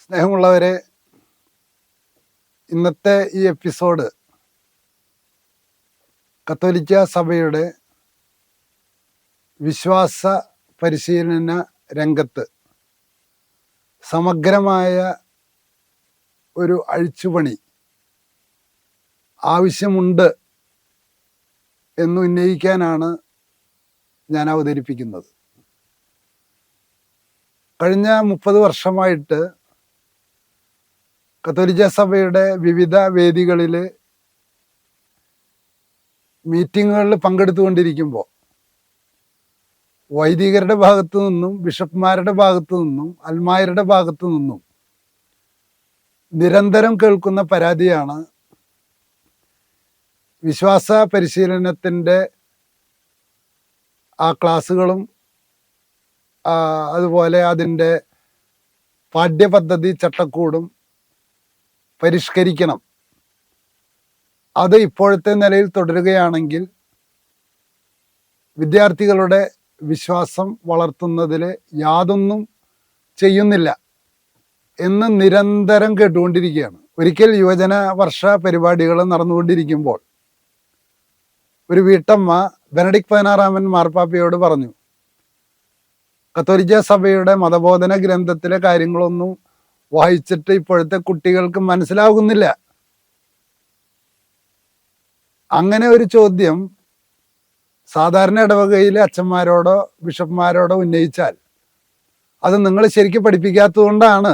സ്നേഹമുള്ളവരെ ഇന്നത്തെ ഈ എപ്പിസോഡ് കത്തോലിക്ക സഭയുടെ വിശ്വാസ പരിശീലന രംഗത്ത് സമഗ്രമായ ഒരു അഴിച്ചുപണി ആവശ്യമുണ്ട് എന്ന് ഉന്നയിക്കാനാണ് ഞാൻ അവതരിപ്പിക്കുന്നത്. കഴിഞ്ഞ മുപ്പത് വർഷമായിട്ട് കത്തോലിക്ക സഭയുടെ വിവിധ വേദികളിൽ മീറ്റിങ്ങുകളിൽ പങ്കെടുത്തുകൊണ്ടിരിക്കുമ്പോൾ വൈദികരുടെ ഭാഗത്തു നിന്നും ബിഷപ്പ്മാരുടെ ഭാഗത്തു നിന്നും അൽമായരുടെ ഭാഗത്തു നിന്നും നിരന്തരം കേൾക്കുന്ന പരാതിയാണ് വിശ്വാസ പരിശീലനത്തിന്റെ ആ ക്ലാസ്സുകളും അതുപോലെ അതിന്റെ പാഠ്യപദ്ധതി ചട്ടക്കൂടും പരിഷ്കരിക്കണം. അത് ഇപ്പോഴത്തെ നിലയിൽ തുടരുകയാണെങ്കിൽ വിദ്യാർത്ഥികളുടെ വിശ്വാസം വളർത്തുന്നതിൽ യാതൊന്നും ചെയ്യുന്നില്ല എന്ന് നിരന്തരം കേട്ടുകൊണ്ടിരിക്കുകയാണ്. ഒരിക്കൽ യുവജന വർഷ പരിപാടികൾ നടന്നുകൊണ്ടിരിക്കുമ്പോൾ ഒരു വീട്ടമ്മ ബെനഡിക് പതിനാറാമൻ മാർപ്പാപ്പയോട് പറഞ്ഞു കത്തോലിക്ക സഭയുടെ മതബോധന ഗ്രന്ഥത്തിലെ കാര്യങ്ങളൊന്നും വായിച്ചിട്ട് ഇപ്പോഴത്തെ കുട്ടികൾക്ക് മനസ്സിലാകുന്നില്ല അങ്ങനെ ഒരു ചോദ്യം സാധാരണ ഇടവകയിലെ അച്ഛന്മാരോടോ ബിഷപ്പ്മാരോടോ ഉന്നയിച്ചാൽ അത് നിങ്ങൾ ശരിക്കും പഠിപ്പിക്കാത്തതുകൊണ്ടാണ്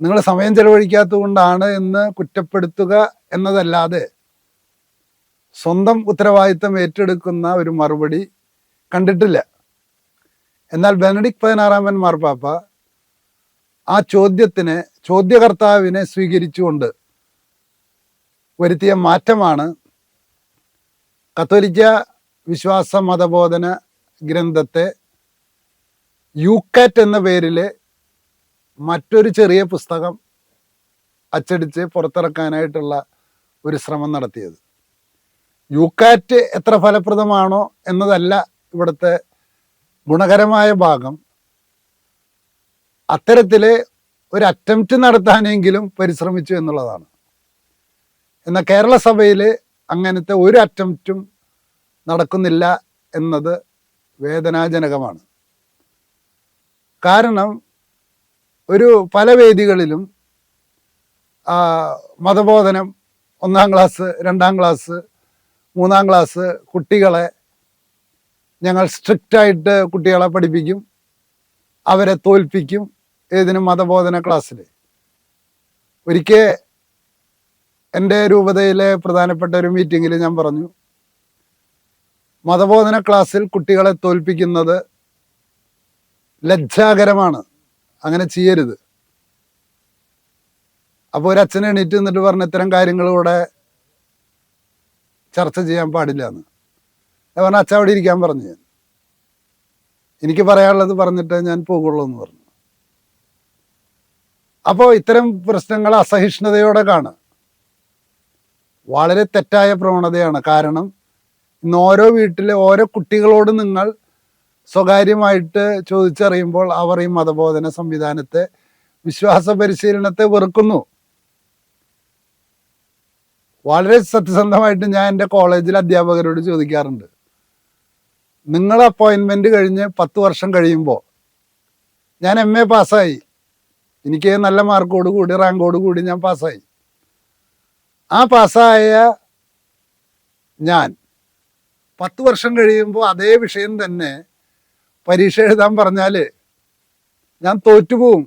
നിങ്ങൾ സമയം ചെലവഴിക്കാത്തതുകൊണ്ടാണ് എന്ന് കുറ്റപ്പെടുത്തുക എന്നതല്ലാതെ സ്വന്തം ഉത്തരവാദിത്തം ഏറ്റെടുക്കുന്ന ഒരു മറുപടി കണ്ടിട്ടില്ല. എന്നാൽ ബെനഡിക് പതിനാറാമൻ മാർപ്പാപ്പ ആ ചോദ്യത്തിന് ചോദ്യകർത്താവിനെ സ്വീകരിച്ചുകൊണ്ട് വരുത്തിയ മാറ്റമാണ് കത്തോലിക്ക വിശ്വാസ മതബോധന ഗ്രന്ഥത്തെ യുക്കാറ്റ് എന്ന പേരിൽ മറ്റൊരു ചെറിയ പുസ്തകം അച്ചടിച്ച് പുറത്തിറക്കാനായിട്ടുള്ള ഒരു ശ്രമം നടത്തിയത്. യുക്കാറ്റ് എത്ര ഫലപ്രദമാണോ എന്നതല്ല ഇവിടുത്തെ ഗുണകരമായ ഭാഗം. അത്തരത്തിൽ ഒരു അറ്റംപ്റ്റ് നടത്താനെങ്കിലും പരിശ്രമിച്ചു എന്നുള്ളതാണ്. എന്നാൽ കേരള സഭയിൽ അങ്ങനത്തെ ഒരു അറ്റംപ്റ്റും നടക്കുന്നില്ല എന്നത് വേദനാജനകമാണ്. കാരണം ഒരു പല വേദികളിലും മതബോധനം ഒന്നാം ക്ലാസ് രണ്ടാം ക്ലാസ് മൂന്നാം ക്ലാസ് കുട്ടികളെ ഞങ്ങൾ സ്ട്രിക്റ്റായിട്ട് കുട്ടികളെ പഠിപ്പിക്കും അവരെ തോൽപ്പിക്കും ഏതിനും മതബോധന ക്ലാസ്സിൽ ഒരിക്കൽ എന്റെ രൂപതയിലെ പ്രധാനപ്പെട്ട ഒരു മീറ്റിങ്ങിൽ ഞാൻ പറഞ്ഞു മതബോധന ക്ലാസ്സിൽ കുട്ടികളെ തോൽപ്പിക്കുന്നത് ലജ്ജാകരമാണ് അങ്ങനെ ചെയ്യരുത്. അപ്പോൾ ഒരു അച്ഛൻ എണീറ്റ് നിന്നിട്ട് പറഞ്ഞ ഇത്തരം കാര്യങ്ങളൂടെ ചർച്ച ചെയ്യാൻ പാടില്ല എന്ന്. ഞാൻ പറഞ്ഞ അച്ഛൻ അവിടെ ഇരിക്കാൻ പറഞ്ഞു ഞാൻ. എനിക്ക് പറയാനുള്ളത് പറഞ്ഞിട്ട് ഞാൻ പോകുള്ളൂ എന്ന് പറഞ്ഞു. അപ്പോൾ ഇത്തരം പ്രശ്നങ്ങൾ അസഹിഷ്ണുതയോടെ കാണുക. വളരെ തെറ്റായ പ്രവണതയാണ്. കാരണം ഇന്ന് ഓരോ വീട്ടിലെ ഓരോ കുട്ടികളോട് നിങ്ങൾ സ്വകാര്യമായിട്ട് ചോദിച്ചറിയുമ്പോൾ അവർ ഈ മതബോധന സംവിധാനത്തെ വിശ്വാസ പരിശീലനത്തെ വെറുക്കുന്നു. വളരെ സത്യസന്ധമായിട്ട് ഞാൻ എന്റെ കോളേജിൽ അധ്യാപകരോട് ചോദിക്കാറുണ്ട്. നിങ്ങൾ അപ്പോയിൻമെന്റ് കഴിഞ്ഞ് പത്ത് വർഷം കഴിയുമ്പോൾ ഞാൻ എം എ പാസ്സായി. എനിക്ക് നല്ല മാർക്കോട് കൂടി റാങ്കോട് കൂടി ഞാൻ പാസ്സായി. ആ പാസ്സായ ഞാൻ പത്ത് വർഷം കഴിയുമ്പോൾ അതേ വിഷയം തന്നെ പരീക്ഷ എഴുതാൻ പറഞ്ഞാൽ ഞാൻ തോറ്റുപോകും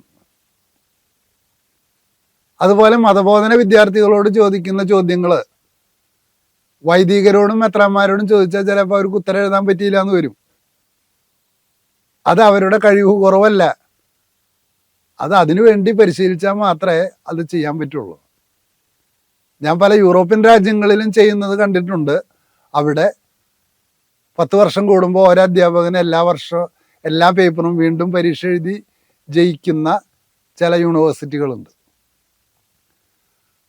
അതുപോലെ മതബോധന വിദ്യാർത്ഥികളോട് ചോദിക്കുന്ന ചോദ്യങ്ങൾ വൈദികരോടും മെത്രാന്മാരോടും ചോദിച്ചാൽ ചിലപ്പോൾ അവർക്ക് ഉത്തരം എഴുതാൻ പറ്റിയില്ല എന്ന് വരും. അത് അവരുടെ കഴിവ് കുറവല്ല. അത് അതിനു വേണ്ടി പരിശീലിച്ചാൽ മാത്രമേ അത് ചെയ്യാൻ പറ്റുള്ളൂ. ഞാൻ പല യൂറോപ്യൻ രാജ്യങ്ങളിലും ചെയ്യുന്നത് കണ്ടിട്ടുണ്ട്. അവിടെ പത്ത് വർഷം കൂടുമ്പോൾ ഓരോ അധ്യാപകന് എല്ലാ വർഷവും എല്ലാ പേപ്പറും വീണ്ടും പരീക്ഷ എഴുതി ജയിക്കുന്ന ചില യൂണിവേഴ്സിറ്റികളുണ്ട്.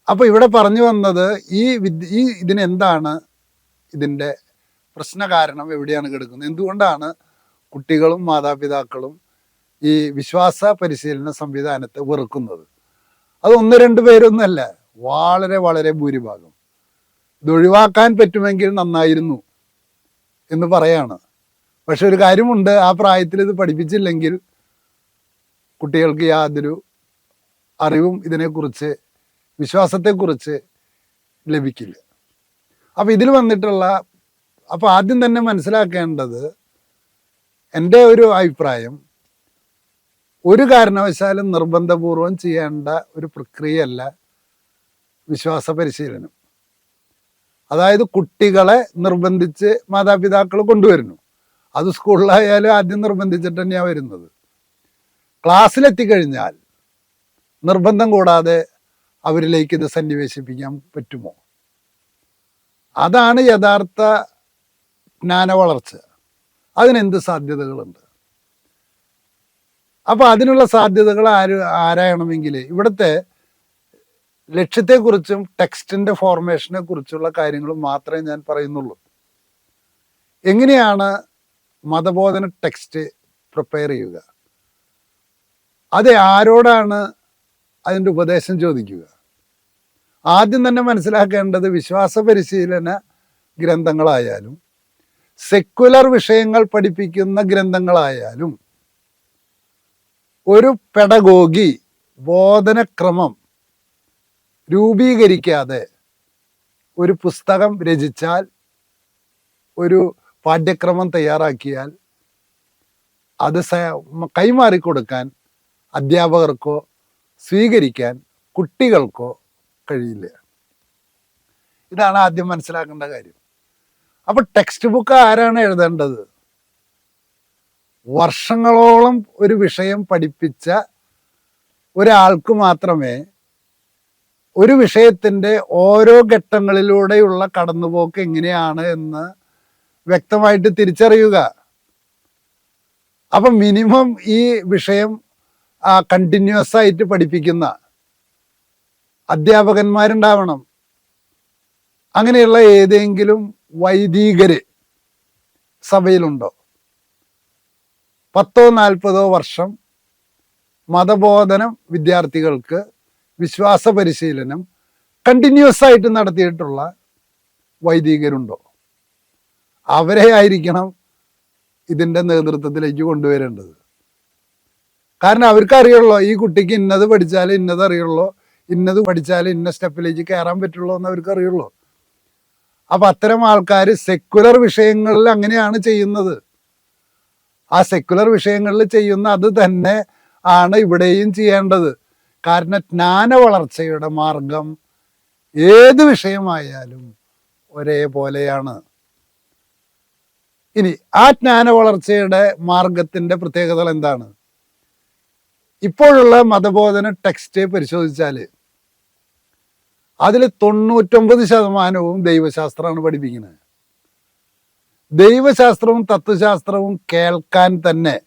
അപ്പോൾ ഇവിടെ പറഞ്ഞു വന്നത് ഈ വിദ്യ ഈ ഇതിനെന്താണ്? ഇതിന്റെ പ്രശ്ന കാരണം എവിടെയാണ് കിടക്കുന്നത്? എന്തുകൊണ്ടാണ് കുട്ടികളും മാതാപിതാക്കളും ഈ വിശ്വാസ പരിശീലന സംവിധാനത്തെ വെറുക്കുന്നത്. അത് ഒന്ന് രണ്ട് പേരൊന്നല്ല വളരെ വളരെ ഭൂരിഭാഗം. ഇത് ഒഴിവാക്കാൻ പറ്റുമെങ്കിൽ നന്നായിരുന്നു എന്ന് പറയാണ്. പക്ഷെ ഒരു കാര്യമുണ്ട് ആ പ്രായത്തിൽ ഇത് പഠിപ്പിച്ചില്ലെങ്കിൽ കുട്ടികൾക്ക് യാതൊരു അറിവും ഇതിനെക്കുറിച്ച് വിശ്വാസത്തെക്കുറിച്ച് ലഭിക്കില്ല. അപ്പം ഇതിൽ വന്നിട്ടുള്ള അപ്പോൾ ആദ്യം തന്നെ മനസ്സിലാക്കേണ്ടത് എന്റെ ഒരു അഭിപ്രായം ഒരു കാരണവശാലും നിർബന്ധപൂർവം ചെയ്യേണ്ട ഒരു പ്രക്രിയയല്ല വിശ്വാസ പരിശീലനം. അതായത് കുട്ടികളെ നിർബന്ധിച്ച് മാതാപിതാക്കൾ കൊണ്ടുവരുന്നു. അത് സ്കൂളിലായാലും ആദ്യം നിർബന്ധിച്ചിട്ട് തന്നെയാണ് വരുന്നത്. ക്ലാസ്സിലെത്തിക്കഴിഞ്ഞാൽ നിർബന്ധം കൂടാതെ അവരിലേക്ക് ഇത് സന്നിവേശിപ്പിക്കാൻ പറ്റുമോ? അതാണ് യഥാർത്ഥ ജ്ഞാന വളർച്ച അതിനെന്ത് സാധ്യതകളുണ്ട്? അപ്പൊ അതിനുള്ള സാധ്യതകൾ ആര് ആരായണമെങ്കിൽ ഇവിടുത്തെ ലക്ഷ്യത്തെക്കുറിച്ചും ടെക്സ്റ്റിന്റെ ഫോർമേഷനെ കുറിച്ചുള്ള കാര്യങ്ങളും മാത്രമേ ഞാൻ പറയുന്നുള്ളൂ. എങ്ങനെയാണ് മതബോധന ടെക്സ്റ്റ് പ്രിപ്പയർ ചെയ്യുക? അത് ആരോടാണ് അതിന്റെ ഉപദേശം ചോദിക്കുക? ആദ്യം തന്നെ മനസ്സിലാക്കേണ്ടത് വിശ്വാസ പരിശീലന ഗ്രന്ഥങ്ങളായാലും സെക്യുലർ വിഷയങ്ങൾ പഠിപ്പിക്കുന്ന ഗ്രന്ഥങ്ങളായാലും ഒരു പെടഗോഗി ബോധനക്രമം രൂപീകരിക്കാതെ ഒരു പുസ്തകം രചിച്ചാൽ ഒരു പാഠ്യക്രമം തയ്യാറാക്കിയാൽ അത് സ- കൈമാറിക്കൊടുക്കാൻ അധ്യാപകർക്കോ സ്വീകരിക്കാൻ കുട്ടികൾക്കോ കഴിയില്ല. ഇതാണ് ആദ്യം മനസ്സിലാക്കേണ്ട കാര്യം. അപ്പോൾ ടെക്സ്റ്റ് ബുക്ക് ആരാണ് എഴുതേണ്ടത്? വർഷങ്ങളോളം ഒരു വിഷയം പഠിപ്പിച്ച ഒരാൾക്ക് മാത്രമേ ഒരു വിഷയത്തിന്റെ ഓരോ ഘട്ടങ്ങളിലൂടെയുള്ള കടന്നുപോക്ക് എങ്ങനെയാണ് എന്ന് വ്യക്തമായിട്ട് തിരിച്ചറിയുക. അപ്പം മിനിമം ഈ വിഷയം കണ്ടിന്യൂസ് ആയിട്ട് പഠിപ്പിക്കുന്ന അധ്യാപകന്മാരുണ്ടാവണം. അങ്ങനെയുള്ള ഏതെങ്കിലും വൈദികര് സഭയിലുണ്ടോ? പത്തോ നാൽപ്പതോ വർഷം മതബോധനം വിദ്യാർത്ഥികൾക്ക് വിശ്വാസ പരിശീലനം കണ്ടിന്യൂസ് ആയിട്ട് നടത്തിയിട്ടുള്ള വൈദികരുണ്ടോ? അവരെ ആയിരിക്കണം ഇതിന്റെ നേതൃത്വത്തിലേക്ക് കൊണ്ടുവരേണ്ടത്. കാരണം അവർക്ക് അറിയുള്ളൂ ഈ കുട്ടിക്ക് ഇന്നത് പഠിച്ചാൽ ഇന്നത് അറിയുള്ളൂ ഇന്നത് പഠിച്ചാൽ ഇന്ന സ്റ്റെപ്പിലേക്ക് കയറാൻ പറ്റുള്ളൂ എന്ന് അവർക്ക് അറിയുള്ളൂ. അപ്പം അത്തരം ആൾക്കാർ സെക്കുലർ വിഷയങ്ങളിൽ അങ്ങനെയാണ് ചെയ്യുന്നത്. ആ സെക്കുലർ വിഷയങ്ങളിൽ ചെയ്യുന്ന അത് തന്നെ ആണ് ഇവിടെയും ചെയ്യേണ്ടത്. കാരണം ജ്ഞാന വളർച്ചയുടെ മാർഗം ഏത് വിഷയമായാലും ഒരേപോലെയാണ്. ഇനി ആ ജ്ഞാന വളർച്ചയുടെ മാർഗത്തിന്റെ പ്രത്യേകതകൾ എന്താണ്? ഇപ്പോഴുള്ള മതബോധന ടെക്സ്റ്റ് പരിശോധിച്ചാൽ അതിൽ തൊണ്ണൂറ്റൊമ്പത് ശതമാനവും ദൈവശാസ്ത്രമാണ് പഠിപ്പിക്കുന്നത്. ദൈവശാസ്ത്രവും തത്വശാസ്ത്രവും കേൾക്കാൻ തന്നെ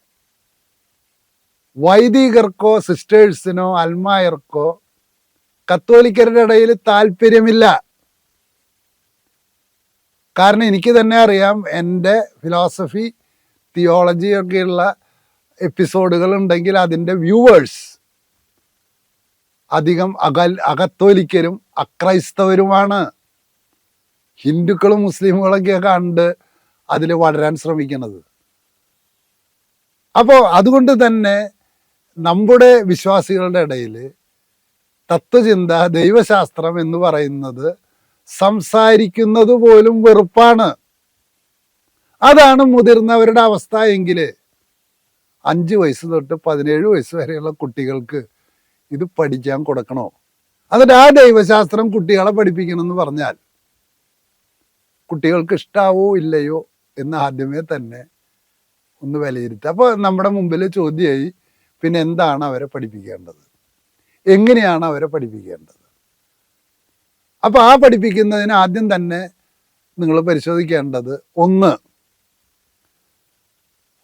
വൈദികർക്കോ സിസ്റ്റേഴ്സിനോ അൽമായർക്കോ കത്തോലിക്കരുടെ ഇടയിൽ താല്പര്യമില്ല. കാരണം എനിക്ക് തന്നെ അറിയാം എന്റെ ഫിലോസഫി തിയോളജി ഒക്കെയുള്ള എപ്പിസോഡുകൾ ഉണ്ടെങ്കിൽ അതിന്റെ വ്യൂവേഴ്സ് അധികം അകൽ അകത്തോലിക്കരും അക്രൈസ്തവരുമാണ്. ഹിന്ദുക്കളും മുസ്ലിമുകളൊക്കെ കണ്ട് അതിൽ വളരാൻ ശ്രമിക്കുന്നത് അപ്പോൾ അതുകൊണ്ട് തന്നെ നമ്മുടെ വിശ്വാസികളുടെ ഇടയിൽ തത്വചിന്ത ദൈവശാസ്ത്രം എന്ന് പറയുന്നത് സംസാരിക്കുന്നത് പോലും വെറുപ്പാണ്. അതാണ് മുതിർന്നവരുടെ അവസ്ഥ എങ്കിൽ അഞ്ച് വയസ്സ് തൊട്ട് പതിനേഴ് വയസ്സ് വരെയുള്ള കുട്ടികൾക്ക് ഇത് പഠിക്കാൻ കൊടുക്കണോ? എന്നിട്ട് ആ ദൈവശാസ്ത്രം കുട്ടികളെ പഠിപ്പിക്കണം എന്ന് പറഞ്ഞാൽ കുട്ടികൾക്ക് ഇഷ്ടാവോ ഇല്ലയോ എന്ന് ആദ്യമേ തന്നെ ഒന്ന് വിലയിരുത്തുക അപ്പോൾ നമ്മുടെ മുമ്പിൽ ചോദ്യമായി പിന്നെ എന്താണ് അവരെ പഠിപ്പിക്കേണ്ടത്? എങ്ങനെയാണ് അവരെ പഠിപ്പിക്കേണ്ടത്? അപ്പോൾ ആ പഠിപ്പിക്കുന്നതിന് ആദ്യം തന്നെ നിങ്ങൾ പരിശോധിക്കേണ്ടത് ഒന്ന്.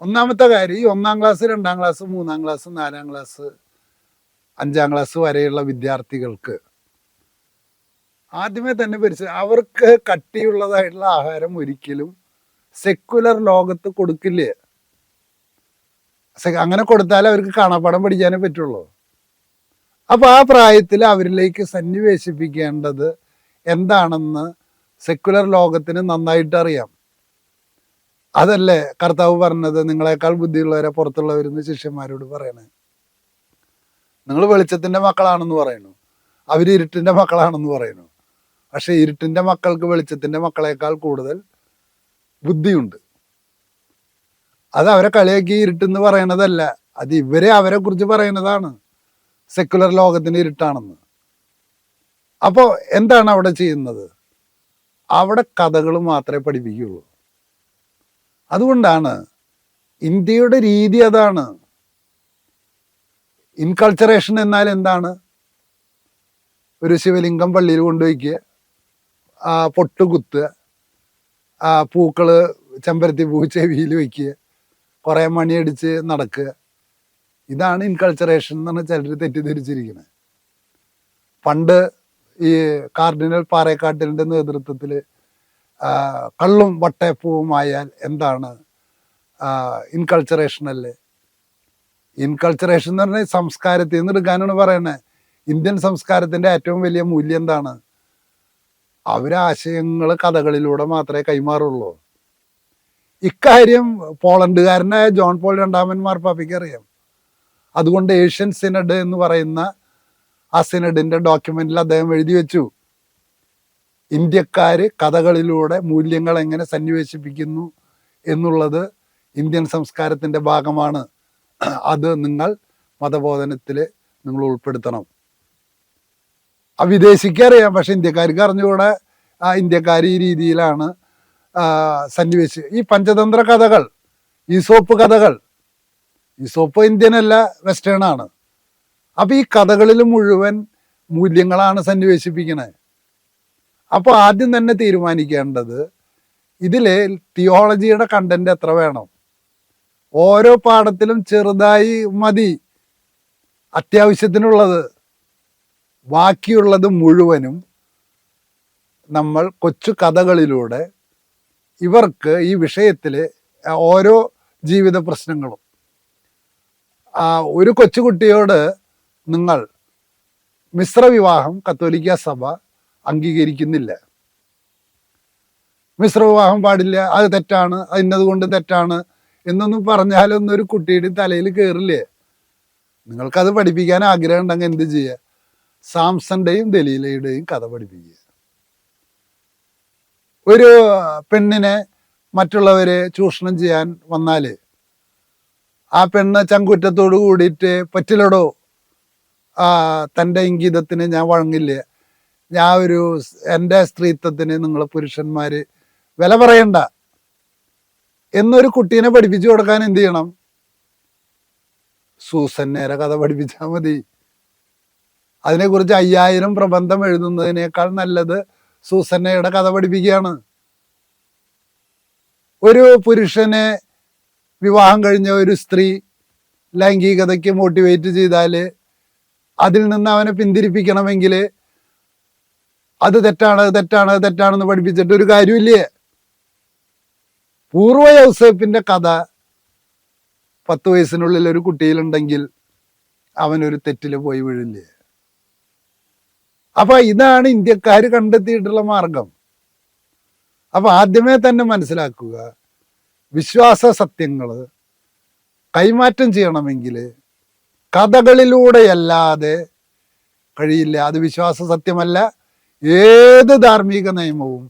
ഒന്നാമത്തെ കാര്യം ഈ ഒന്നാം ക്ലാസ് രണ്ടാം ക്ലാസ് മൂന്നാം ക്ലാസ് നാലാം ക്ലാസ് അഞ്ചാം ക്ലാസ് വരെയുള്ള വിദ്യാർത്ഥികൾക്ക് ആദ്യമേ തന്നെ പരിശോധി അവർക്ക് കട്ടിയുള്ളതായിട്ടുള്ള ആഹാരം ഒരിക്കലും സെക്കുലർ ലോകത്ത് കൊടുക്കില്ലേ? അങ്ങനെ കൊടുത്താലേ അവർക്ക് കാണാപ്പാടം പഠിക്കാനേ പറ്റുള്ളൂ. അപ്പൊ ആ പ്രായത്തിൽ അവരിലേക്ക് സന്നിവേശിപ്പിക്കേണ്ടത് എന്താണെന്ന് സെക്യുലർ ലോകത്തിന് നന്നായിട്ട് അറിയാം. അതല്ലേ കർത്താവ് പറഞ്ഞത്? നിങ്ങളെക്കാൾ ബുദ്ധിയുള്ളവരെ പുറത്തുള്ളവരെന്ന് ശിഷ്യന്മാരോട് പറയണേ. നിങ്ങൾ വെളിച്ചത്തിന്റെ മക്കളാണെന്ന് പറയുന്നു. അവർ ഇരുട്ടിന്റെ മക്കളാണെന്ന് പറയുന്നു. പക്ഷെ ഇരുട്ടിന്റെ മക്കൾക്ക് വെളിച്ചത്തിന്റെ മക്കളെക്കാൾ കൂടുതൽ ബുദ്ധിയുണ്ട്. അത് അവരെ കളിയാക്കി ഇരുട്ടെന്ന് പറയണതല്ല. അത് ഇവരെ അവരെ കുറിച്ച് പറയുന്നതാണ് സെക്യുലർ ലോകത്തിന് ഇരുട്ടാണെന്ന്. അപ്പോൾ എന്താണ് അവിടെ ചെയ്യുന്നത്? അവിടെ കഥകൾ മാത്രമേ പഠിപ്പിക്കുകയുള്ളൂ. അതുകൊണ്ടാണ് ഇന്ത്യയുടെ രീതി അതാണ്. ഇൻകൾച്ചറേഷൻ എന്നാൽ എന്താണ്? ഒരു ശിവലിംഗം പള്ളിയിൽ കൊണ്ടുവയ്ക്കുക ആ പൂക്കൾ ചെമ്പരത്തി പൂ ചെവിയിൽ വയ്ക്കുക കുറേ മണിയടിച്ച് നടക്കുക ഇതാണ് ഇൻകൾച്ചറേഷൻ എന്നാണ് ചിലർ തെറ്റിദ്ധരിച്ചിരിക്കുന്നത് പണ്ട് ഈ കാർഡിനൽ പാറേക്കാട്ടിലിന്റെ നേതൃത്വത്തിൽ കള്ളും വട്ടയപ്പൂവുമായാൽ എന്താണ് ഇൻകൾച്ചറേഷൻ അല്ലേ ഇൻകൾച്ചറേഷൻ എന്ന് പറഞ്ഞാൽ സംസ്കാരത്തിൽ നിന്ന് എടുക്കാനാണ് പറയുന്നത് ഇന്ത്യൻ സംസ്കാരത്തിന്റെ ഏറ്റവും വലിയ മൂല്യം എന്താണ്? അവരാശയങ്ങൾ കഥകളിലൂടെ മാത്രമേ കൈമാറുള്ളൂ. ഇക്കാര്യം പോളണ്ടുകാരനായ ജോൺ പോൾ രണ്ടാമൻ മാർപ്പാപ്പയ്ക്ക് അറിയാം. അതുകൊണ്ട് ഏഷ്യൻ സിനഡ് എന്ന് പറയുന്ന ആ സിനഡിന്റെ ഡോക്യുമെന്റിൽ അദ്ദേഹം എഴുതി വെച്ചു. ഇന്ത്യക്കാര് കഥകളിലൂടെ മൂല്യങ്ങൾ എങ്ങനെ സന്നിവേശിപ്പിക്കുന്നു എന്നുള്ളത് ഇന്ത്യൻ സംസ്കാരത്തിന്റെ ഭാഗമാണ്. അത് നിങ്ങൾ മതബോധനത്തിൽ നിങ്ങൾ ഉൾപ്പെടുത്തണം. ആ അറിയാം. പക്ഷെ ഇന്ത്യക്കാർക്ക് അറിഞ്ഞുകൂടെ. ഇന്ത്യക്കാർ ഈ രീതിയിലാണ് സന്നിവേശ ഈ പഞ്ചതന്ത്ര കഥകൾ ഈസോപ്പ് കഥകൾ ഈസോപ്പ് ഇന്ത്യൻ അല്ല വെസ്റ്റേൺ ആണ്. അപ്പം ഈ കഥകളിൽ മുഴുവൻ മൂല്യങ്ങളാണ് സന്നിവേശിപ്പിക്കുന്നത് അപ്പോൾ ആദ്യം തന്നെ തീരുമാനിക്കേണ്ടത് ഇതിൽ തിയോളജിയുടെ കണ്ടന്റ് എത്ര വേണം? ഓരോ പാഠത്തിലും ചെറുതായി മതി. അത്യാവശ്യത്തിനുള്ളത്. ബാക്കിയുള്ളത് മുഴുവനും നമ്മൾ കൊച്ചു കഥകളിലൂടെ ഇവർക്ക് ഈ വിഷയത്തിൽ ഓരോ ജീവിത പ്രശ്നങ്ങളും. ഒരു കൊച്ചുകുട്ടിയോട് നിങ്ങൾ മിശ്ര വിവാഹം കത്തോലിക്ക സഭ അംഗീകരിക്കുന്നില്ല. മിശ്ര വിവാഹം പാടില്ല അത് തെറ്റാണ് അത് ഇന്നതുകൊണ്ട് തെറ്റാണ് എന്നൊന്നും പറഞ്ഞാലൊന്നും ഒരു കുട്ടിയുടെ തലയിൽ കയറില്ലേ നിങ്ങൾക്കത് പഠിപ്പിക്കാൻ ആഗ്രഹം ഉണ്ടെങ്കിൽ എന്ത് ചെയ്യുക സാംസന്റെയും ദലീലയുടെയും കഥ പഠിപ്പിക്കുക. ഒരു പെണ്ണിനെ മറ്റുള്ളവരെ ചൂഷണം ചെയ്യാൻ വന്നാൽ ആ പെണ്ണ് ചങ്കുറ്റത്തോട് കൂടിയിട്ട് പറ്റില്ലടോ തന്റെ ഇംഗിതത്തിന് ഞാൻ വഴങ്ങില്ല ഞാൻ ഒരു എന്റെ സ്ത്രീത്വത്തിന് നിങ്ങൾ പുരുഷന്മാർ വില പറയണ്ട എന്നൊരു കുട്ടീനെ പഠിപ്പിച്ചു കൊടുക്കാൻ എന്ത് ചെയ്യണം? സൂസന്നേരെ കഥ പഠിപ്പിച്ചാൽ മതി. അതിനെക്കുറിച്ച് അയ്യായിരം പ്രബന്ധം എഴുതുന്നതിനേക്കാൾ നല്ലത് സൂസന്നയുടെ കഥ പഠിപ്പിക്കുകയാണ്. ഒരു പുരുഷനെ വിവാഹം കഴിഞ്ഞ ഒരു സ്ത്രീ ലൈംഗികതയ്ക്ക് മോട്ടിവേറ്റ് ചെയ്താൽ അതിൽ നിന്ന് അവനെ പിന്തിരിപ്പിക്കണമെങ്കിൽ അത് തെറ്റാണ് തെറ്റാണ് തെറ്റാണെന്ന് പഠിപ്പിച്ചിട്ട് ഒരു കാര്യമില്ലേ? പൂർവ യൗസേപ്പിന്റെ കഥ പത്ത് വയസ്സിനുള്ളിൽ ഒരു കുട്ടിയിലുണ്ടെങ്കിൽ അവനൊരു തെറ്റിൽ പോയി വീഴില്ലേ? അപ്പൊ ഇതാണ് ഇന്ത്യക്കാർ കണ്ടെത്തിയിട്ടുള്ള മാർഗം. അപ്പൊ ആദ്യമേ തന്നെ മനസ്സിലാക്കുക വിശ്വാസ സത്യങ്ങൾ കൈമാറ്റം ചെയ്യണമെങ്കിൽ കഥകളിലൂടെയല്ലാതെ കഴിയില്ല. അത് വിശ്വാസ സത്യമല്ല. ഏത് ധാർമ്മിക നിയമവും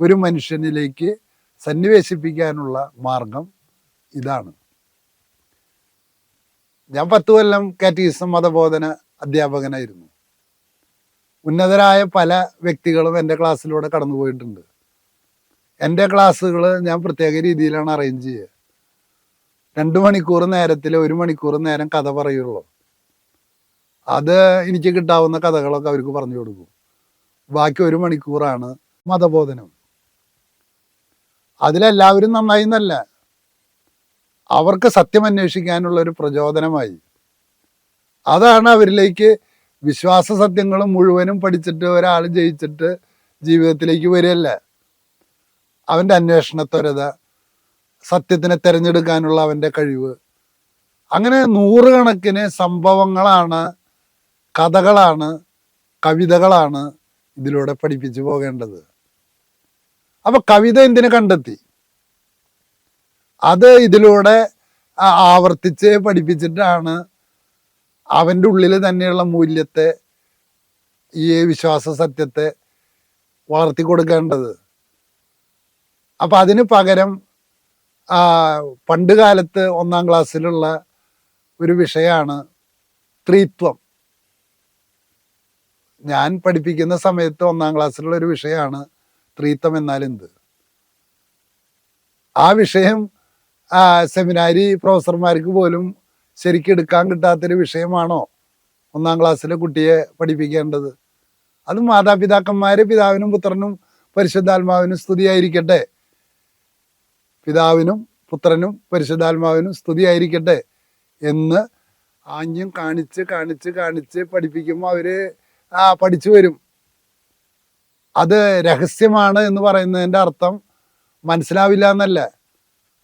ഒരു മനുഷ്യനിലേക്ക് സന്നിവേശിപ്പിക്കാനുള്ള മാർഗം ഇതാണ്. ഞാൻ പത്ത് കൊല്ലം കാറ്റീസം മതബോധന അധ്യാപകനായിരുന്നു. ഉന്നതരായ പല വ്യക്തികളും എന്റെ ക്ലാസ്സിലൂടെ കടന്നു പോയിട്ടുണ്ട്. എന്റെ ക്ലാസ്സുകൾ ഞാൻ പ്രത്യേക രീതിയിലാണ് അറേഞ്ച് ചെയ്യുക. രണ്ട് മണിക്കൂർ നേരത്തിൽ ഒരു മണിക്കൂർ നേരം കഥ പറയുള്ളൂ. അത് എനിക്ക് കിട്ടാവുന്ന കഥകളൊക്കെ അവർക്ക് പറഞ്ഞു കൊടുക്കും. ബാക്കി ഒരു മണിക്കൂറാണ് മതബോധനം. അതിലെല്ലാവരും നന്നായി എന്നല്ല. അവർക്ക് സത്യം അന്വേഷിക്കാനുള്ള ഒരു പ്രചോദനമായി. അതാണ് അവരിലേക്ക് വിശ്വാസ സത്യങ്ങളും മുഴുവനും പഠിച്ചിട്ട് ഒരാൾ ജയിച്ചിട്ട് ജീവിതത്തിലേക്ക് വരികയല്ല. അവന്റെ അന്വേഷണത്വരത സത്യത്തിനെ തിരഞ്ഞെടുക്കാനുള്ള അവന്റെ കഴിവ്. അങ്ങനെ നൂറുകണക്കിന് സംഭവങ്ങളാണ് കഥകളാണ് കവിതകളാണ് ഇതിലൂടെ പഠിപ്പിച്ചു പോകേണ്ടത്. അപ്പൊ കവിത എന്തിനു കണ്ടെത്തി? അത് ഇതിലൂടെ ആവർത്തിച്ച് പഠിപ്പിച്ചിട്ടാണ് അവന്റെ ഉള്ളിൽ തന്നെയുള്ള മൂല്യത്തെ ഈ വിശ്വാസ സത്യത്തെ വളർത്തി കൊടുക്കേണ്ടത്. അപ്പം അതിന് പകരം പണ്ട് കാലത്ത് ഒന്നാം ക്ലാസ്സിലുള്ള ഒരു വിഷയമാണ് സ്ത്രീത്വം ഞാൻ പഠിപ്പിക്കുന്ന സമയത്ത് ഒന്നാം ക്ലാസ്സിലുള്ള ഒരു വിഷയമാണ് സ്ത്രീത്വം എന്നാൽ എന്ത് ആ വിഷയം സെമിനാരി പ്രൊഫസർമാർക്ക് പോലും ശരിക്കും എടുക്കാൻ കിട്ടാത്തൊരു വിഷയമാണോ ഒന്നാം ക്ലാസ്സിലെ കുട്ടിയെ പഠിപ്പിക്കേണ്ടത്? അത് മാതാപിതാക്കന്മാര് പിതാവിനും പുത്രനും പരിശുദ്ധാത്മാവിനും സ്തുതിയായിരിക്കട്ടെ. പിതാവിനും പുത്രനും പരിശുദ്ധാത്മാവിനും സ്തുതിയായിരിക്കട്ടെ എന്ന് ആഞ്ഞും കാണിച്ച് കാണിച്ച് കാണിച്ച് പഠിപ്പിക്കുമ്പോൾ അവർ ആ പഠിച്ചു വരും. അത് രഹസ്യമാണ് എന്ന് പറയുന്നതിന്റെ അർത്ഥം മനസ്സിലാവില്ല എന്നല്ല.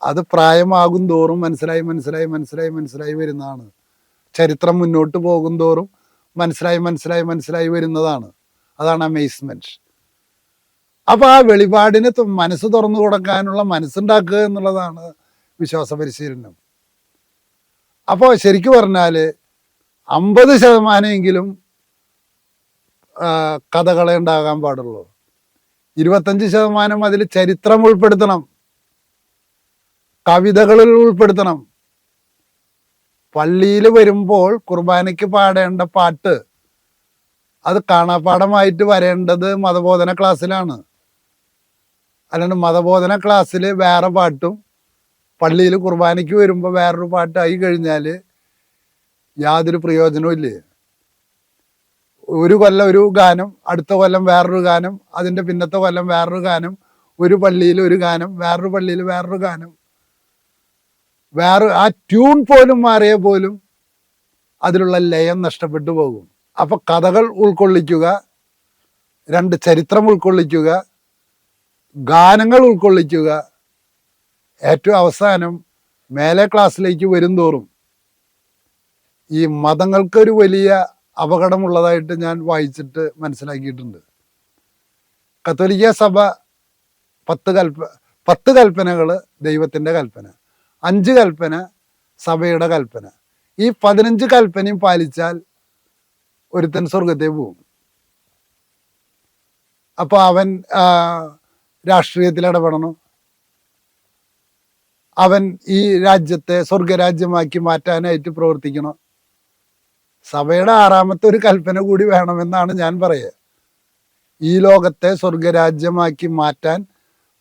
അത് പ്രായമാകും തോറും മനസ്സിലായി മനസ്സിലായി മനസ്സിലായി മനസ്സിലായി വരുന്നതാണ്. ചരിത്രം മുന്നോട്ട് പോകും തോറും മനസ്സിലായി മനസ്സിലായി മനസ്സിലായി വരുന്നതാണ്. അതാണ് അമേസ്മെന്റ് അപ്പോൾ ആ വെളിപാടിന് മനസ്സ് തുറന്നു കൊടുക്കാനുള്ള മനസ്സുണ്ടാക്കുക എന്നുള്ളതാണ് വിശ്വാസ പരിശീലനം. അപ്പോൾ ശരിക്കു പറഞ്ഞാൽ അമ്പത് ശതമാനമെങ്കിലും കഥകളെ ഉണ്ടാകാൻ പാടുള്ളൂ. ഇരുപത്തഞ്ച് ശതമാനം അതിൽ ചരിത്രം ഉൾപ്പെടുത്തണം. കവിതകളിൽ ഉൾപ്പെടുത്തണം. പള്ളിയിൽ വരുമ്പോൾ കുർബാനയ്ക്ക് പാടേണ്ട പാട്ട് അത് കാണാപ്പാഠമായിട്ട് വരേണ്ടത് മതബോധന ക്ലാസ്സിലാണ്. അല്ലാണ്ട് മതബോധന ക്ലാസ്സിൽ വേറെ പാട്ടും പള്ളിയിൽ കുർബാനയ്ക്ക് വരുമ്പോൾ വേറൊരു പാട്ടായി കഴിഞ്ഞാൽ യാതൊരു പ്രയോജനവും ഇല്ലേ? ഒരു കൊല്ലം ഒരു ഗാനം അടുത്ത കൊല്ലം വേറൊരു ഗാനം അതിന്റെ പിന്നത്തെ കൊല്ലം വേറൊരു ഗാനം ഒരു പള്ളിയിൽ ഒരു ഗാനം വേറൊരു പള്ളിയിൽ വേറൊരു ഗാനം. വേറെ ആ ട്യൂൺ പോലും മാറിയ പോലും അതിലുള്ള ലയം നഷ്ടപ്പെട്ടു പോകും. അപ്പൊ കഥകൾ ഉൾക്കൊള്ളിക്കുക രണ്ട് ചരിത്രം ഉൾക്കൊള്ളിക്കുക ഗാനങ്ങൾ ഉൾക്കൊള്ളിക്കുക ഏറ്റവും അവസാനം മേലെ ക്ലാസ്സിലേക്ക് വരും തോറും ഈ മതങ്ങൾക്കൊരു വലിയ അപകടമുള്ളതായിട്ട് ഞാൻ വായിച്ചിട്ട് മനസ്സിലാക്കിയിട്ടുണ്ട്. കത്തോലിക്ക സഭ പത്ത് കൽപ്പ പത്ത് കൽപ്പനകൾ ദൈവത്തിന്റെ കൽപ്പന. അഞ്ച് കൽപ്പന സഭയുടെ കൽപ്പന. ഈ പതിനഞ്ച് കൽപ്പനയും പാലിച്ചാൽ ഒരുത്തൻ സ്വർഗത്തെ പോകും. അപ്പൊ അവൻ രാഷ്ട്രീയത്തിൽ ഇടപെടണം. അവൻ ഈ രാജ്യത്തെ സ്വർഗരാജ്യമാക്കി മാറ്റാനായിട്ട് പ്രവർത്തിക്കണം. സഭയുടെ ആറാമത്തെ ഒരു കൽപ്പന കൂടി വേണമെന്നാണ് ഞാൻ പറയുക. ഈ ലോകത്തെ സ്വർഗരാജ്യമാക്കി മാറ്റാൻ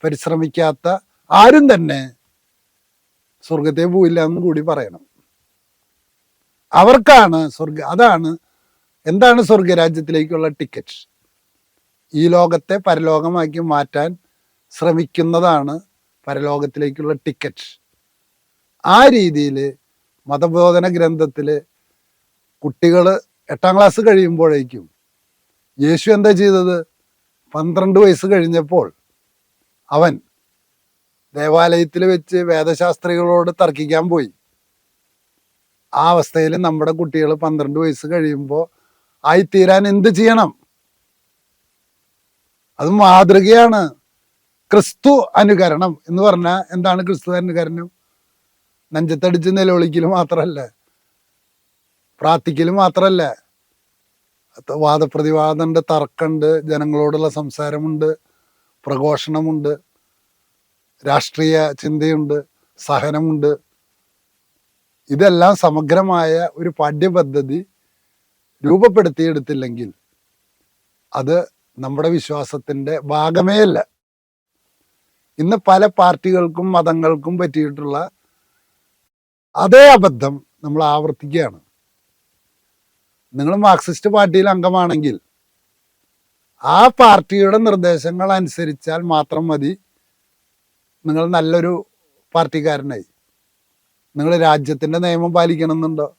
പരിശ്രമിക്കാത്ത ആരും തന്നെ സ്വർഗത്തെ പോയില്ല എന്നും കൂടി പറയണം. അവർക്കാണ് സ്വർഗ അതാണ് എന്താണ് സ്വർഗരാജ്യത്തിലേക്കുള്ള ടിക്കറ്റ്? ഈ ലോകത്തെ പരലോകമാക്കി മാറ്റാൻ ശ്രമിക്കുന്നതാണ് പരലോകത്തിലേക്കുള്ള ടിക്കറ്റ്. ആ രീതിയിൽ മതബോധന ഗ്രന്ഥത്തിൽ കുട്ടികൾ എട്ടാം ക്ലാസ് കഴിയുമ്പോഴേക്കും യേശു എന്താ ചെയ്തത്? പന്ത്രണ്ട് വയസ്സ് കഴിഞ്ഞപ്പോൾ അവൻ ദേവാലയത്തിൽ വെച്ച് വേദശാസ്ത്രികളോട് തർക്കിക്കാൻ പോയി. ആ അവസ്ഥയിൽ നമ്മുടെ കുട്ടികൾ പന്ത്രണ്ട് വയസ്സ് കഴിയുമ്പോൾ ആയിത്തീരാൻ എന്ത് ചെയ്യണം? അത് മാതൃകയാണ്. ക്രിസ്തു അനുകരണം എന്ന് പറഞ്ഞാൽ എന്താണ് ക്രിസ്തു അനുകരണം? നെഞ്ചത്തടിച്ച് നിലവിളിക്കൽ മാത്രമല്ല പ്രാർത്ഥിക്കൽ മാത്രമല്ല വാദപ്രതിവാദമുണ്ട് തർക്കമുണ്ട് ജനങ്ങളോടുള്ള സംസാരമുണ്ട് പ്രഘോഷണമുണ്ട്. രാഷ്ട്രീയ ചിന്തയുണ്ട് സഹനമുണ്ട്. ഇതെല്ലാം സമഗ്രമായ ഒരു പാഠ്യപദ്ധതി രൂപപ്പെടുത്തിയെടുത്തില്ലെങ്കിൽ അത് നമ്മുടെ വിശ്വാസത്തിന്റെ ഭാഗമേ അല്ല ഇന്ന് പല പാർട്ടികൾക്കും മതങ്ങൾക്കും പറ്റിയിട്ടുള്ള അതേ അബദ്ധം നമ്മൾ ആവർത്തിക്കുകയാണ്. നിങ്ങൾ മാർക്സിസ്റ്റ് പാർട്ടിയിൽ അംഗമാണെങ്കിൽ ആ പാർട്ടിയുടെ നിർദ്ദേശങ്ങൾ അനുസരിച്ചാൽ മാത്രം മതി നിങ്ങൾ നല്ലൊരു പാർട്ടിക്കാരനായി. നിങ്ങൾ രാജ്യത്തിന്റെ നിയമം പാലിക്കണമെന്നുണ്ടോ?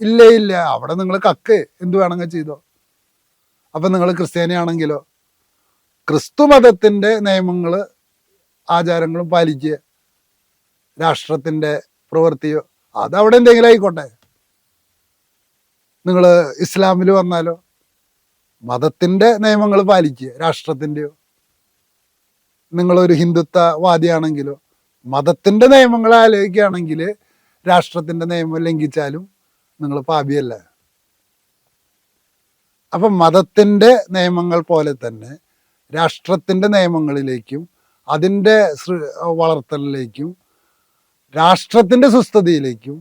ഇല്ല ഇല്ല. അവിടെ നിങ്ങൾ കക്ക്. എന്ത് വേണമെങ്കിൽ ചെയ്തോ. അപ്പൊ നിങ്ങൾ ക്രിസ്ത്യാനിയാണെങ്കിലോ? ക്രിസ്തു മതത്തിന്റെ നിയമങ്ങൾ ആചാരങ്ങളും പാലിക്കുക. രാഷ്ട്രത്തിന്റെ പ്രവൃത്തിയോ? അതവിടെ എന്തെങ്കിലും ആയിക്കോട്ടെ. നിങ്ങൾ ഇസ്ലാമിൽ വന്നാലോ? മതത്തിന്റെ നിയമങ്ങൾ പാലിക്കുക. രാഷ്ട്രത്തിന്റെയോ? നിങ്ങളൊരു ഹിന്ദുത്വവാദിയാണെങ്കിലോ മതത്തിന്റെ നിയമങ്ങളെ ആലോചിക്കുകയാണെങ്കിൽ രാഷ്ട്രത്തിന്റെ നിയമം ലംഘിച്ചാലും നിങ്ങൾ പാപിയല്ല? അപ്പം മതത്തിന്റെ നിയമങ്ങൾ പോലെ തന്നെ രാഷ്ട്രത്തിന്റെ നിയമങ്ങളിലേക്കും അതിന്റെ വളർത്തലിലേക്കും രാഷ്ട്രത്തിന്റെ സുസ്ഥതയിലേക്കും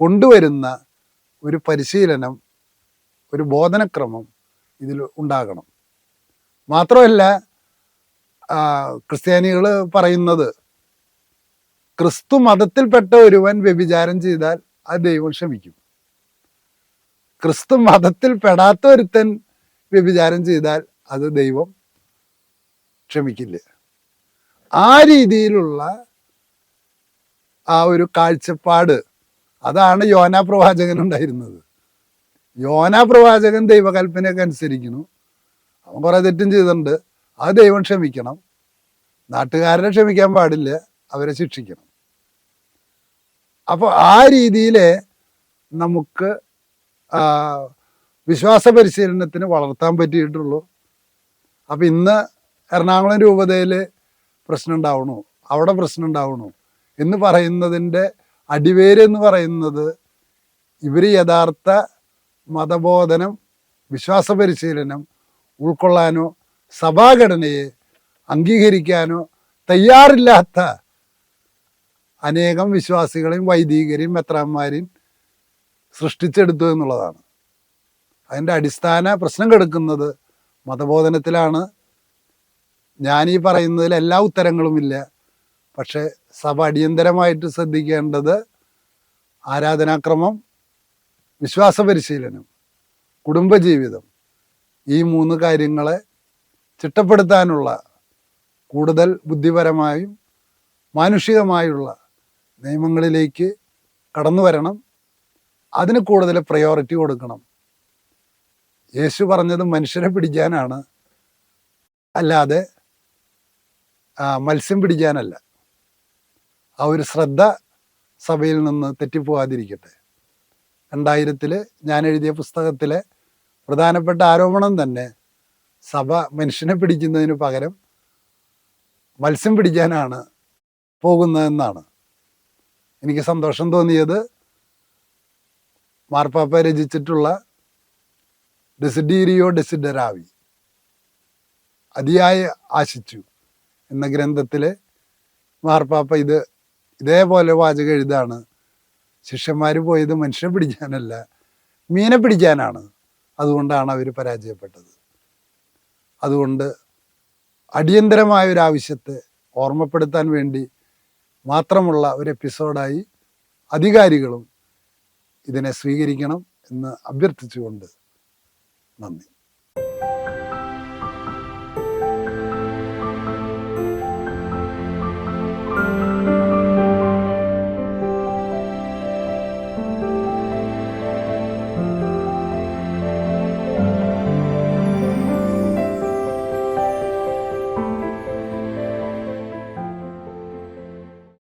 കൊണ്ടുവരുന്ന ഒരു പരിശീലനം ഒരു ബോധനക്രമം ഇതിൽ ഉണ്ടാകണം. മാത്രമല്ല ക്രിസ്ത്യാനികൾ പറയുന്നത് ക്രിസ്തു മതത്തിൽപ്പെട്ട ഒരുവൻ വ്യഭിചാരം ചെയ്താൽ ആ ദൈവം ക്ഷമിക്കും. ക്രിസ്തു മതത്തിൽ പെടാത്ത ഒരുത്തൻ വ്യഭിചാരം ചെയ്താൽ അത് ദൈവം ക്ഷമിക്കില്ല. ആ രീതിയിലുള്ള ആ ഒരു കാഴ്ചപ്പാട് അതാണ് യോന പ്രവാചകൻ ഉണ്ടായിരുന്നത്. യോന പ്രവാചകൻ ദൈവകൽപ്പനയൊക്കെ അനുസരിക്കുന്നു. അവൻ കുറെ തെറ്റും ചെയ്തിട്ടുണ്ട്. അത് ദൈവം ക്ഷമിക്കണം. നാട്ടുകാരനെ ക്ഷമിക്കാൻ പാടില്ല അവരെ ശിക്ഷിക്കണം. അപ്പോൾ ആ രീതിയിൽ നമുക്ക് വിശ്വാസ പരിശീലനത്തിന് വളർത്താൻ പറ്റിയിട്ടുള്ളൂ. അപ്പം ഇന്ന് എറണാകുളം രൂപതയിൽ പ്രശ്നം ഉണ്ടാവണോ അവിടെ പ്രശ്നം ഉണ്ടാവണോ എന്ന് പറയുന്നതിന്റെ അടിവേര് എന്ന് പറയുന്നത് ഇവർ യഥാർത്ഥ മതബോധനം വിശ്വാസ പരിശീലനം ഉൾക്കൊള്ളാനോ സഭാഘടനയെ അംഗീകരിക്കാനോ തയ്യാറില്ലാത്ത അനേകം വിശ്വാസികളെയും വൈദികരെയും മെത്രാന്മാരെയും സൃഷ്ടിച്ചെടുത്തു എന്നുള്ളതാണ്. അതിന്റെ അടിസ്ഥാന പ്രശ്നം കെടുക്കുന്നത് മതബോധനത്തിലാണ്. ഞാൻ ഈ പറയുന്നതിൽ എല്ലാ ഉത്തരങ്ങളുമില്ല പക്ഷേ സഭ അടിയന്തരമായിട്ട് ശ്രദ്ധിക്കേണ്ടത് ആരാധനാക്രമം വിശ്വാസ പരിശീലനം കുടുംബജീവിതം ഈ മൂന്ന് കാര്യങ്ങളെ ചിട്ടപ്പെടുത്താനുള്ള കൂടുതൽ ബുദ്ധിപരമായും മാനുഷികമായുള്ള നിയമങ്ങളിലേക്ക് കടന്നു വരണം. അതിന് കൂടുതൽ പ്രയോറിറ്റി കൊടുക്കണം. യേശു പറഞ്ഞത് മനുഷ്യരെ പിടിക്കാനാണ്. അല്ലാതെ മത്സ്യം പിടിക്കാനല്ല. ആ ഒരു ശ്രദ്ധ സഭയിൽ നിന്ന് തെറ്റിപ്പോവാതിരിക്കട്ടെ. രണ്ടായിരത്തിൽ ഞാൻ എഴുതിയ പുസ്തകത്തിലെ പ്രധാനപ്പെട്ട ആരോപണം തന്നെ സഭ മനുഷ്യനെ പിടിക്കുന്നതിന് പകരം മത്സ്യം പിടിക്കാനാണ് പോകുന്നതെന്നാണ്. എനിക്ക് സന്തോഷം തോന്നിയത് മാർപ്പാപ്പ രചിച്ചിട്ടുള്ള ഡെസിഡീരിയോ ഡെസിഡറാവി അതിയായി ആശിച്ചു എന്ന ഗ്രന്ഥത്തിൽ മാർപ്പാപ്പ ഇത് ഇതേപോലെ വാചകം എഴുതാണ്. ശിഷ്യന്മാർ പോയത് മനുഷ്യനെ പിടിക്കാനല്ല മീനെ പിടിക്കാനാണ്. അതുകൊണ്ടാണ് അവർ പരാജയപ്പെട്ടത്. അതുകൊണ്ട് അടിയന്തരമായ ഒരു ആവശ്യത്തെ ഓർമ്മപ്പെടുത്താൻ വേണ്ടി മാത്രമുള്ള ഒരു എപ്പിസോഡായി അധികാരികളും ഇതിനെ സ്വീകരിക്കണം എന്ന് അഭ്യർത്ഥിച്ചുകൊണ്ട് നന്ദി.